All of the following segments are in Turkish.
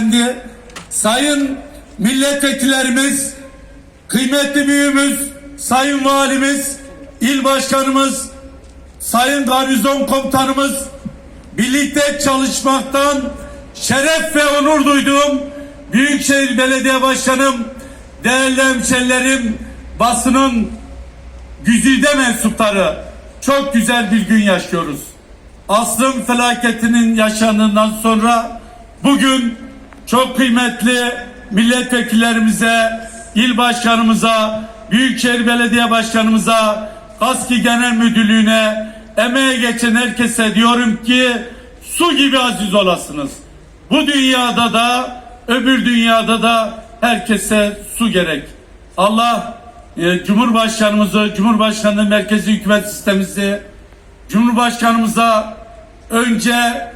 Beyefendi, sayın milletvekillerimiz, kıymetli büyüğümüz, sayın valimiz, il başkanımız, sayın garnizon komutanımız, birlikte çalışmaktan şeref ve onur duyduğum Büyükşehir Belediye Başkanım, değerli hemşerilerim, basının güzide mensupları çok güzel bir gün yaşıyoruz. Asrın felaketinin yaşandığından sonra bugün çok kıymetli milletvekillerimize, il başkanımıza, Büyükşehir Belediye Başkanımıza, KASKİ Genel Müdürlüğü'ne, emeğe geçen herkese diyorum ki su gibi aziz olasınız. Bu dünyada da öbür dünyada da herkese su gerek. Allah e, Cumhurbaşkanımızı, Cumhurbaşkanlığı Merkezi Hükümet Sistemimizi, Cumhurbaşkanımıza önce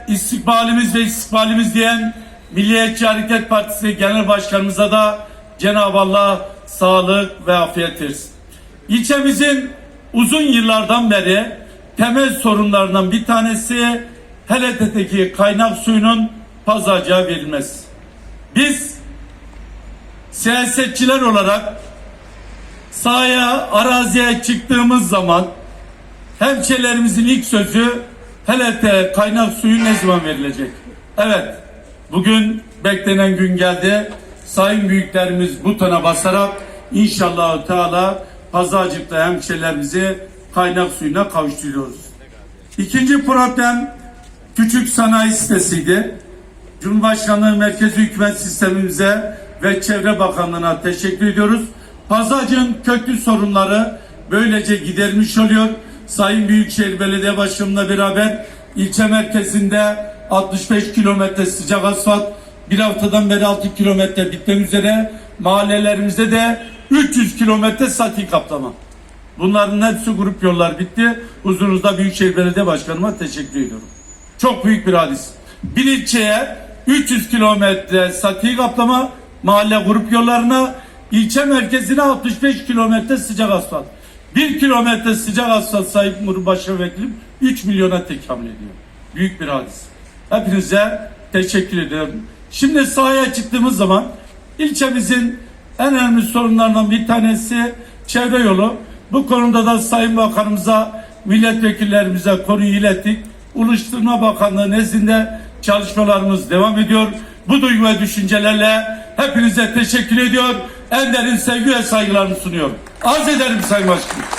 istikbalimiz ve istikbalimiz diyen Milliyetçi Hareket Partisi Genel Başkanımıza da Cenab-ı Allah sağlık ve afiyet versin. İlçemizin uzun yıllardan beri temel sorunlarından bir tanesi Helete'deki kaynak suyunun pazarcığa verilmesi. Biz siyasetçiler olarak sahaya, araziye çıktığımız zaman hemşehrilerimizin ilk sözü Helete kaynak suyu ne zaman verilecek? Evet, bugün beklenen gün geldi. Sayın büyüklerimiz butona basarak inşallah Teala pazarcıkta hemşehrilerimizi kaynak suyuna kavuşturuyoruz. İkinci problem küçük sanayi sitesiydi. Cumhurbaşkanlığı Merkezi Hükümet Sistemimize ve Çevre Bakanlığı'na teşekkür ediyoruz. Pazarcığın köklü sorunları böylece gidermiş oluyor. Sayın Büyükşehir Belediye Başkanı'na beraber ilçe merkezinde 65 kilometre sıcak asfalt bir haftadan beri 6 kilometre bitmek üzere mahallelerimizde de 300 kilometre sati kaplama. Bunların hepsi grup yollar bitti. Huzurunuzda Büyükşehir Belediye Başkanıma teşekkür ediyorum. Çok büyük bir hadis. Bir ilçeye 300 kilometre sati kaplama mahalle grup yollarına ilçe merkezine 65 kilometre sıcak asfalt. 1 kilometre sıcak asfalt sahip Cumhurbaşkanı Vekilim 3 milyona tekamül ediyor. Büyük bir hadis. Hepinize teşekkür ediyorum. Şimdi sahaya çıktığımız zaman ilçemizin en önemli sorunlarından bir tanesi çevre yolu. Bu konuda da Sayın Bakanımıza, milletvekillerimize konuyu ilettik. Ulaştırma Bakanlığı nezdinde çalışmalarımız devam ediyor. Bu duygu ve düşüncelerle hepinize teşekkür ediyor. En derin sevgi ve saygılarımı sunuyorum. Arz ederim Sayın Başkanım.